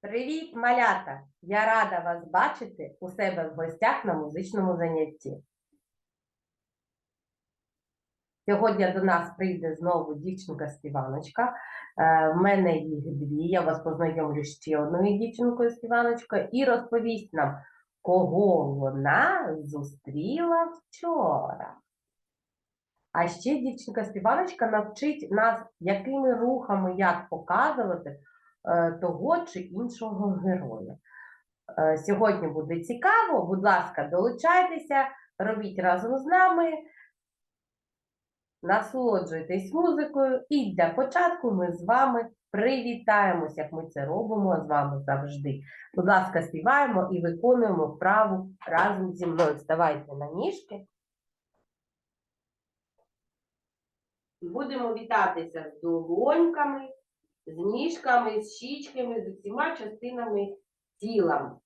Привіт, малята! Я рада вас бачити у себе в гостях на музичному занятті. Сьогодні до нас прийде знову дівчинка-співаночка. Е, В мене їх дві. Я вас познайомлю ще одною дівчинкою співаночкою і розповість нам, кого вона зустріла вчора. А ще дівчинка-співаночка навчить нас, якими рухами як показувати того чи іншого героя. Е, Сьогодні буде цікаво. Будь ласка, долучайтеся, робіть разом з нами, насолоджуйтесь музикою, і для початку ми з вами привітаємось, як ми це робимо з вами завжди. Будь ласка, співаємо і виконуємо вправу разом зі мною. Вставайте на ніжки. Будемо вітатися з долоньками, з ніжками, з щічками, з усіма частинами тіла.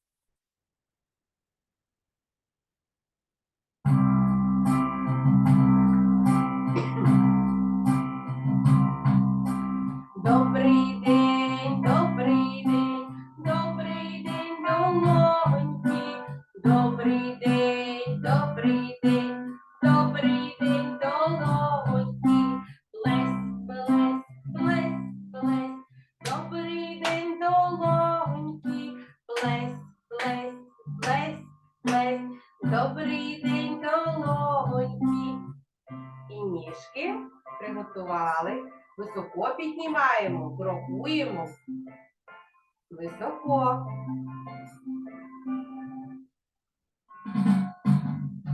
Добрий день, долоньки. І ніжки приготували. Високо піднімаємо, крокуємо. Високо.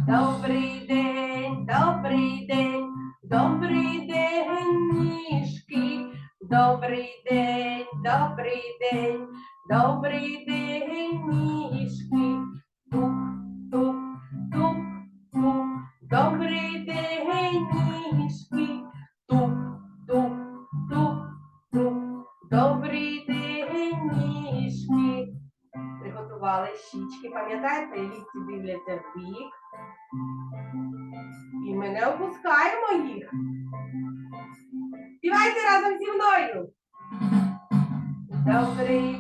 Добрий день, добрий день, добрий день, ніжки. Добрий день, добрий день, добрий день, ніжки. Добрий день, ніжки. Тук, тук, тук, тук. Добрий день, ніжки. Приготували щічки. Пам'ятаєте, лікті дивляться в бік. І ми не опускаємо їх. Співайте разом зі мною. Добрий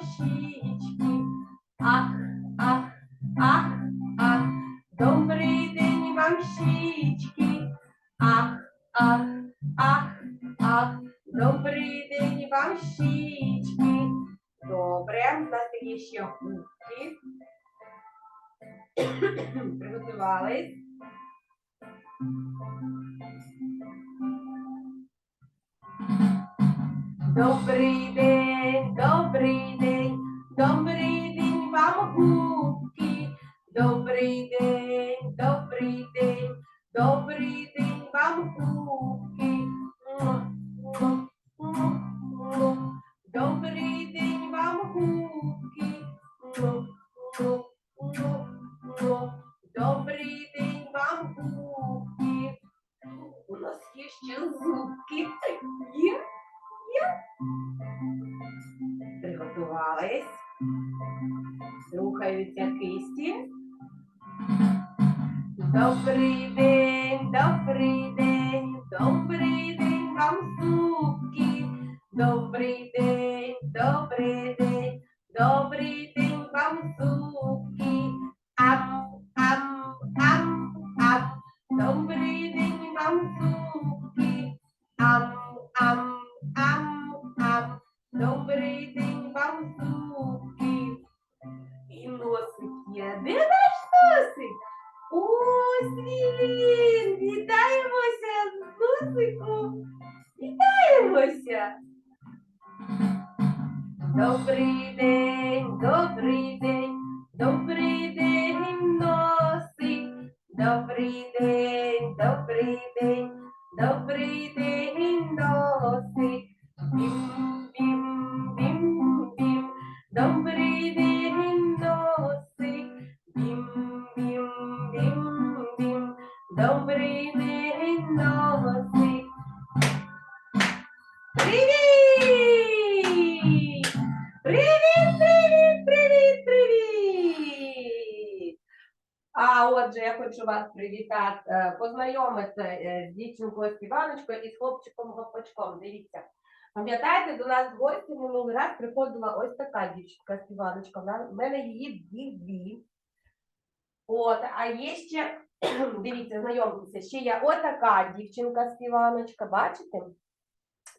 день. Ах, ах, ах, ах, добрий день вам щічки. Ах, ах, ах, ах, добрий день вам щічки. Добре, у нас ще губки. Приготувались. Добрий Добрий день, Добрий день, добрий день, добрий день вам зубки. Добрий день, з! Вітаємося! Добрий день, добрий день, добрий день, носик. Добрий день, хочу вас привітати, е, познайомити е, з дівчинкою Співаночкою і з хлопчиком Гопачком. Дивіться. Пам'ятаєте, до нас в гості минулий раз приходила ось така дівчинка Співаночка. В мене її дві-дві. От, а є ще, дивіться, знайомтеся, ще є отака дівчинка Співаночка, бачите?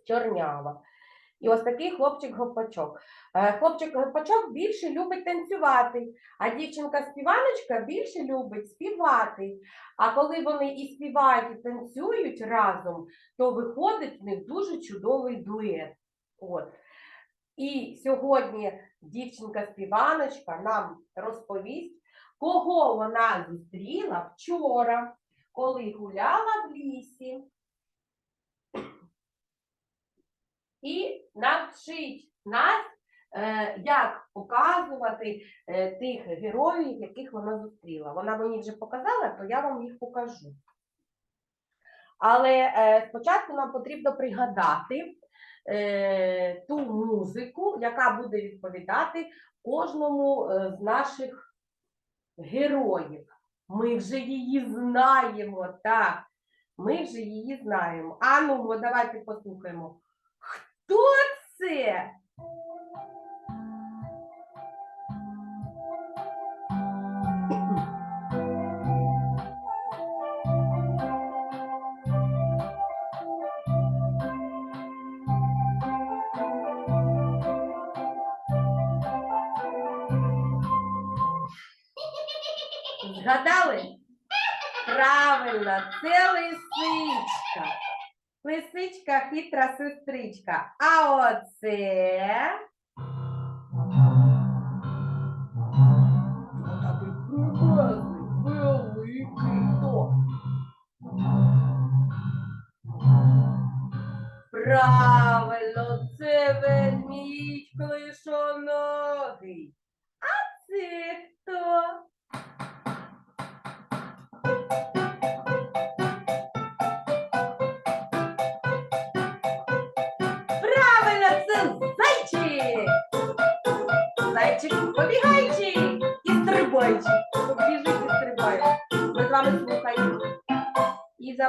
Чорнява. І ось такий хлопчик-гопачок. Е, Хлопчик-гопачок більше любить танцювати, а дівчинка-співаночка більше любить співати. А коли вони і співають, і танцюють разом, то виходить в них дуже чудовий дует. От. І сьогодні дівчинка-співаночка нам розповість, кого вона зустріла вчора, коли гуляла в лісі. І навчить нас, е, як показувати е, тих героїв, яких вона зустріла. Вона мені вже показала, то я вам їх покажу. Але е, спочатку нам потрібно пригадати ту музику, яка буде відповідати кожному з наших героїв. Ми вже її знаємо, так. Ми вже її знаємо. А ну, давайте послухаємо. Хто це? Згадали? Правильно, це лисичка. Лисичка хитра сестричка. А оце. Отакий круглий, великий хто? Правильно, це ведмідь клишоногий.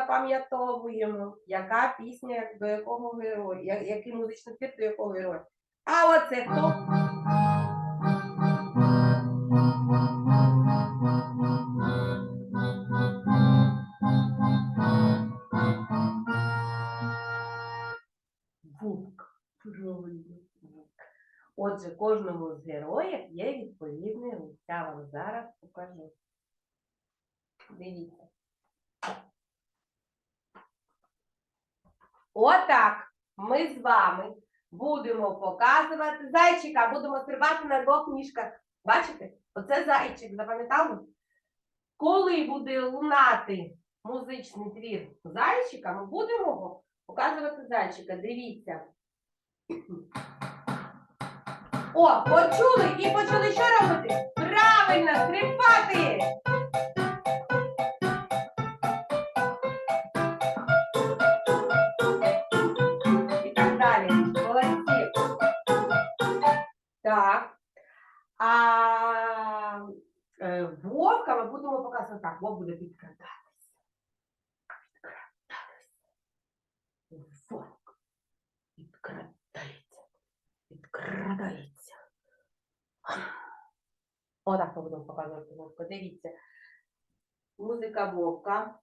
Запам'ятовуємо, яка пісня до якого героя, який музичний твір до якого героя. А оце хто? Правильно. Отже, кожному з героїв є відповідне лиця. Я вам зараз покажу. Дивіться. Отак ми з вами будемо показувати зайчика, будемо стрибати на двох ніжках. Бачите? Оце зайчик, запам'ятали? Коли буде лунати музичний твір зайчика, ми будемо показувати зайчика. Дивіться. О, почули і почали що робити? Правильно, стрибати! Так. А е, вовка ми будемо показувати так. Вовк буде підкрадатися. Підкрадатися. Вовк підкрадається. Підкрадається. Отак ми будемо показувати вовка. Музика вовка.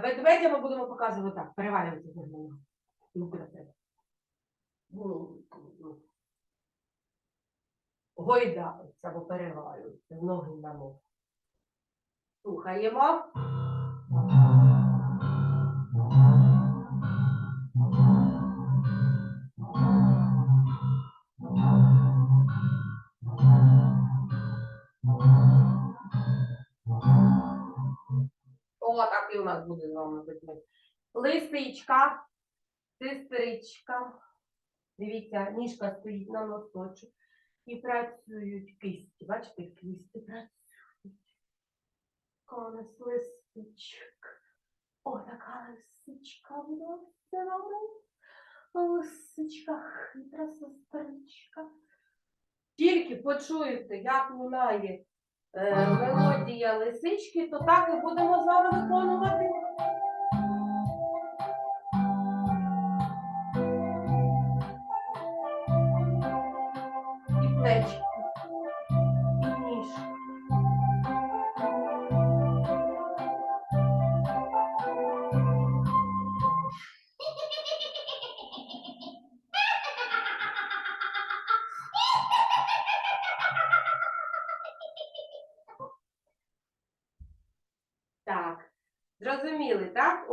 Ведмедя ми будемо показувати так. перевалювати з куди треба? Ну, ну. Або перевалюються ноги на ногу. Слухаємо. О, такий у нас буде з вами ведмедь. Лисичка, сестричка. Дивіться, ніжка стоїть на носочок. І працюють кисті. Бачите, кисті працюють. Коли лисичка. О, така лисичка в нас Лисичка, хитра сестричка. Тільки почуєте, як лунає е, мелодія лисички, то так і будемо з вами виконувати.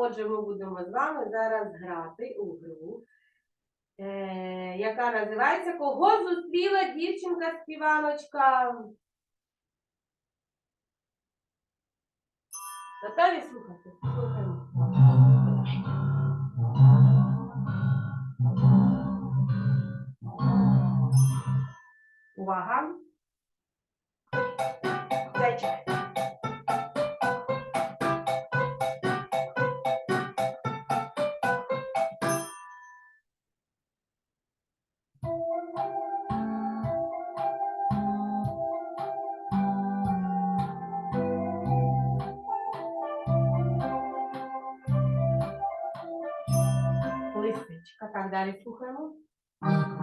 Отже, ми будемо з вами зараз грати у гру, е, яка називається Кого зустріла дівчинка співаночка? Готові слухати? Слухаємо. Увага. Зайчик. Лисичка. Так,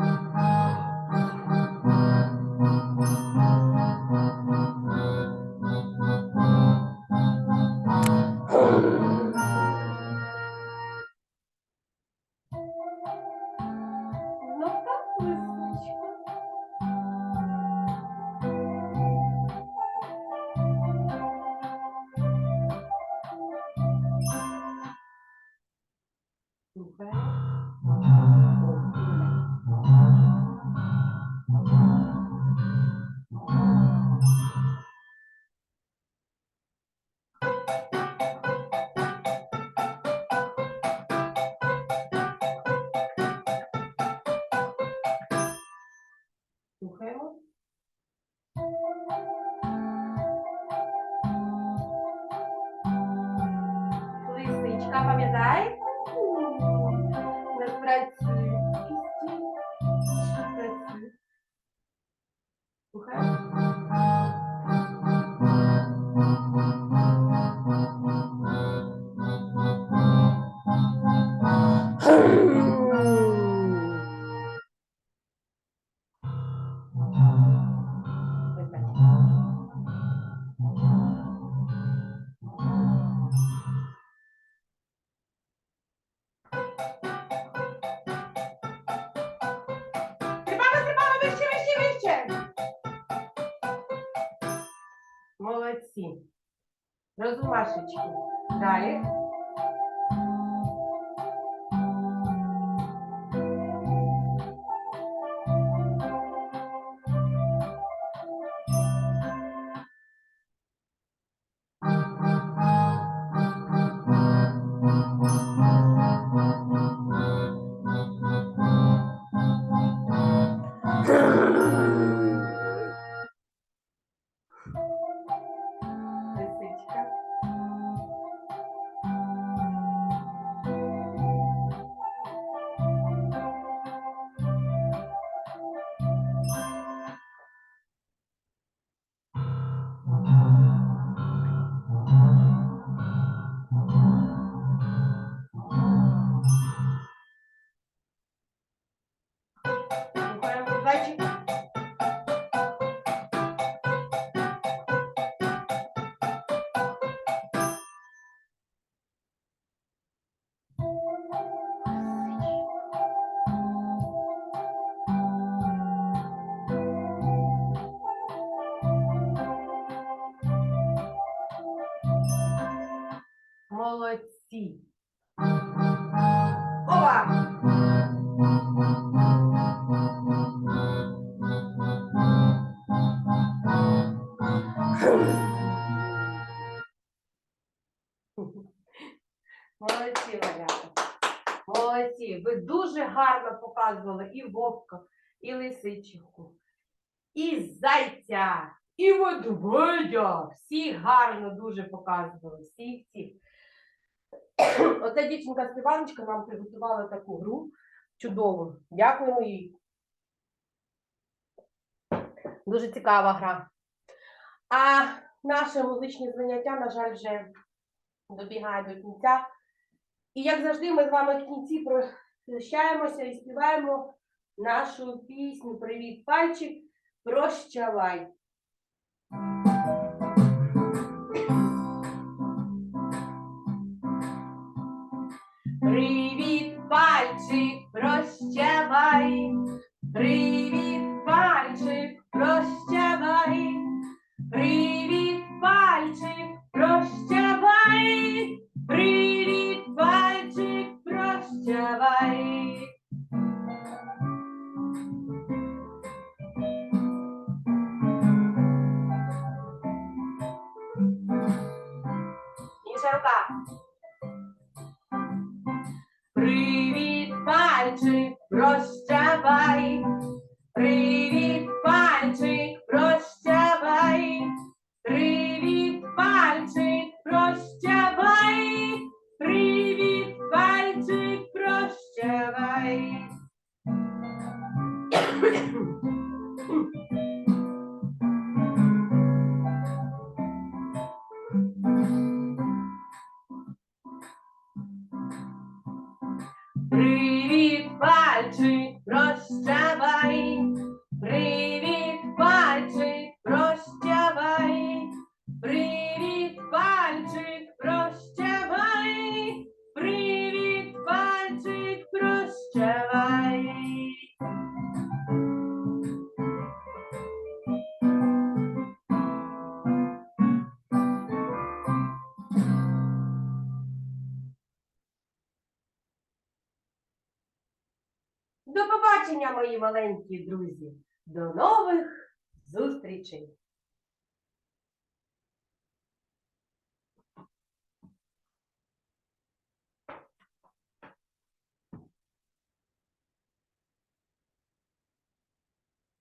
Лисичка, пам'ятаєте? Не працює. Молодці. Розумашечки. Далі. Гарно показували і вовка, і лисичку, і зайця, і ведмедя. Всі гарно дуже показували. Всі, всі. Оця дівчинка Степаночка нам приготувала таку гру чудову. Дякуємо їй. Дуже цікава гра. А наше музичне заняття, на жаль, вже добігає до кінця. І як завжди, ми з вами в кінці прощаємося і співаємо нашу пісню Привіт, пальчик, прощавай. Привіт, пальчик, прощавай. Привіт, побачення, мої маленькі друзі. До нових зустрічей!